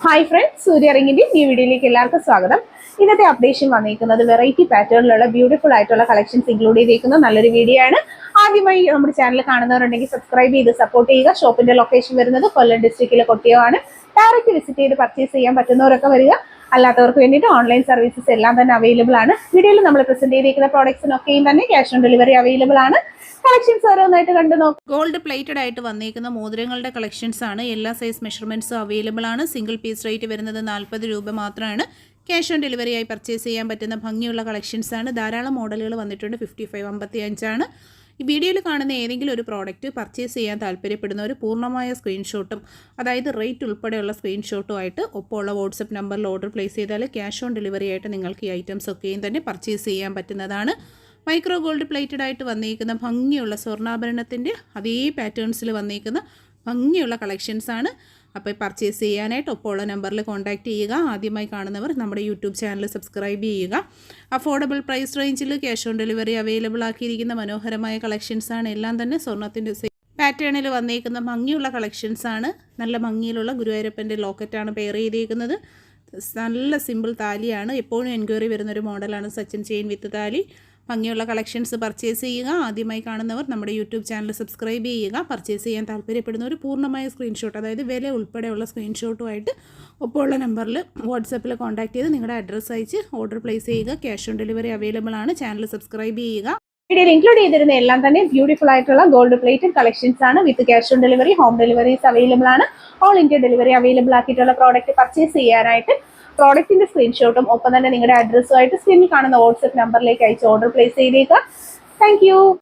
Hi friends സൂര്യ റിങ്ങിന്റെ ഈ വീഡിയോയിലേക്ക് എല്ലാവർക്കും സ്വാഗതം. ഇന്നത്തെ അപ്ഡേഷൻ വന്നിരിക്കുന്നത് വെറൈറ്റി പാറ്റേണിലുള്ള ബ്യൂട്ടിഫുൾ ആയിട്ടുള്ള കളക്ഷൻസ് ഇൻക്ലൂഡ് ചെയ്തിരിക്കുന്ന നല്ലൊരു വീഡിയോ ആണ്. ആദ്യമായി നമ്മുടെ ചാനൽ കാണുന്നവരുണ്ടെങ്കിൽ സബ്സ്ക്രൈബ് ചെയ്ത് സപ്പോർട്ട് ചെയ്യുക. ഷോപ്പിന്റെ ലൊക്കേഷൻ വരുന്നത് കൊല്ലം ഡിസ്ട്രിക്റ്റിലെ കൊട്ടിയോ ആണ് ഡയറക്റ്റ് വിസിറ്റ് ചെയ്ത് പർച്ചേസ് ചെയ്യാൻ പറ്റുന്നവരൊക്കെ വരിക. അല്ലാത്തവർക്ക് വേണ്ടിയിട്ട് ഓൺലൈൻ സർവീസസ് എല്ലാം തന്നെ അവൈലബിൾ ആണ്. വീഡിയോയിൽ നമ്മൾ പ്രസന്റ് ചെയ്തിരിക്കുന്ന പ്രോഡക്ട്സിനൊക്കെയും തന്നെ ക്യാഷ് ഓൺ ഡെലിവറി അവൈലബിൾ ആണ്. കളക്ഷൻസ് ഓരോന്നായിട്ട് കണ്ടു നോക്കാം. ഗോൾഡ് പ്ലേറ്റഡ് ആയിട്ട് വന്നിരിക്കുന്ന മോതിരങ്ങളുടെ കളക്ഷൻസ് ആണ്. എല്ലാ സൈസ് മെഷർമെന്റ്സും അവൈലബിൾ ആണ്. സിംഗിൾ പീസ് റേറ്റ് വരുന്നത് നാൽപ്പത് രൂപ മാത്രമാണ്. ക്യാഷ് ഓൺ ഡെലിവറി ആയി പർച്ചേസ് ചെയ്യാൻ പറ്റുന്ന ഭംഗിയുള്ള കളക്ഷൻസ് ആണ്. ധാരാളം മോഡലുകൾ വന്നിട്ടുണ്ട്. ഫിഫ്റ്റി ഫൈവ് അമ്പത്തി അഞ്ചാണ് ഈ വീഡിയോയിൽ കാണുന്ന ഏതെങ്കിലും ഒരു പ്രോഡക്റ്റ് പർച്ചേസ് ചെയ്യാൻ താല്പര്യപ്പെടുന്നവർ പൂർണമായ സ്ക്രീൻഷോട്ടും അതായത് റേറ്റ് ഉൾപ്പെടെയുള്ള സ്ക്രീൻഷോട്ടും ആയിട്ട് ഒപ്പമുള്ള വാട്സപ്പ് നമ്പറിൽ ഓർഡർ പ്ലേസ് ചെയ്താൽ ക്യാഷ് ഓൺ ഡെലിവറി ആയിട്ട് നിങ്ങൾക്ക് ഈ ഐറ്റംസ് ഒക്കെയും തന്നെ പർച്ചേസ് ചെയ്യാൻ പറ്റുന്നതാണ്. മൈക്രോ ഗോൾഡ് പ്ലേറ്റഡ് ആയിട്ട് വന്നിരിക്കുന്ന ഭംഗിയുള്ള സ്വർണാഭരണത്തിന്റെ അതേ പാറ്റേൺസിൽ വന്നിരിക്കുന്ന ഭംഗിയുള്ള കളക്ഷൻസ് ആണ്. അപ്പോൾ പർച്ചേസ് ചെയ്യാനായിട്ട് ഒപ്പം ഉള്ള നമ്പറിൽ കോൺടാക്റ്റ് ചെയ്യുക. ആദ്യമായി കാണുന്നവർ നമ്മുടെ യൂട്യൂബ് ചാനൽ സബ്സ്ക്രൈബ് ചെയ്യുക. അഫോർഡബിൾ പ്രൈസ് റേഞ്ചിൽ ക്യാഷ് ഓൺ ഡെലിവറി അവൈലബിൾ ആക്കിയിരിക്കുന്ന മനോഹരമായ കളക്ഷൻസ് ആണ്. എല്ലാം തന്നെ സ്വർണത്തിന്റെ പാറ്റേണിൽ വന്നേക്കുന്ന ഭംഗിയുള്ള കളക്ഷൻസ് ആണ്. നല്ല ഭംഗിയിലുള്ള ഗുരുവായൂരപ്പന്റെ ലോക്കറ്റാണ് പെയർ ചെയ്തിരിക്കുന്നത് നല്ല സിമ്പിൾ താലിയാണ്. എപ്പോഴും എൻക്വയറി വരുന്നൊരു മോഡലാണ് സച്ചിൻ ചെയിൻ വിത്ത് താലി. ഭംഗിയുള്ള കളക്ഷൻസ് പർച്ചേസ് ചെയ്യുക. ആദ്യമായി കാണുന്നവർ നമ്മുടെ യൂട്യൂബ് ചാനൽ സബ്സ്ക്രൈബ് ചെയ്യുക. പർച്ചേസ് ചെയ്യാൻ താല്പര്യപ്പെടുന്നവർ പൂർണമായ സ്ക്രീൻഷോട്ട് അതായത് വില ഉൾപ്പെടെയുള്ള സ്ക്രീൻഷോട്ടുമായിട്ട് ഒപ്പമുള്ള നമ്പറിൽ വാട്സപ്പിൽ കോൺടാക്ട് ചെയ്ത് നിങ്ങളുടെ അഡ്രസ്സ് അയച്ച് ഓർഡർ പ്ലേസ് ചെയ്യുക. ക്യാഷ് ഓൺ ഡെലിവറി അവൈലബിൾ ആണ്. ചാനൽ സബ്സ്ക്രൈബ് ചെയ്യുക. വീഡിയോയിൽ ഇൻക്ലൂഡ് ചെയ്തിരുന്ന എല്ലാം തന്നെ ബ്യൂട്ടിഫുൾ ആയിട്ടുള്ള ഗോൾഡ് പ്ലേറ്റഡ് കളക്ഷൻസ് ആണ്. With cash on delivery home deliveries available ആണ്. ഓൾ ഇന്ത്യ ഡെലിവറി അവൈലബിൾ ആക്കിയിട്ടുള്ള പ്രോഡക്റ്റ് പർച്ചേസ് ചെയ്യാനായിട്ട് പ്രോഡക്റ്റിന്റെ സ്ക്രീൻഷോട്ടും ഒപ്പം തന്നെ നിങ്ങളുടെ അഡ്രസ്സുമായിട്ട് സ്ക്രീനിൽ കാണുന്ന വാട്സ്ആപ്പ് നമ്പറിലേക്ക് അയച്ച് ഓർഡർ പ്ലേസ് ചെയ്തേക്കാം. താങ്ക്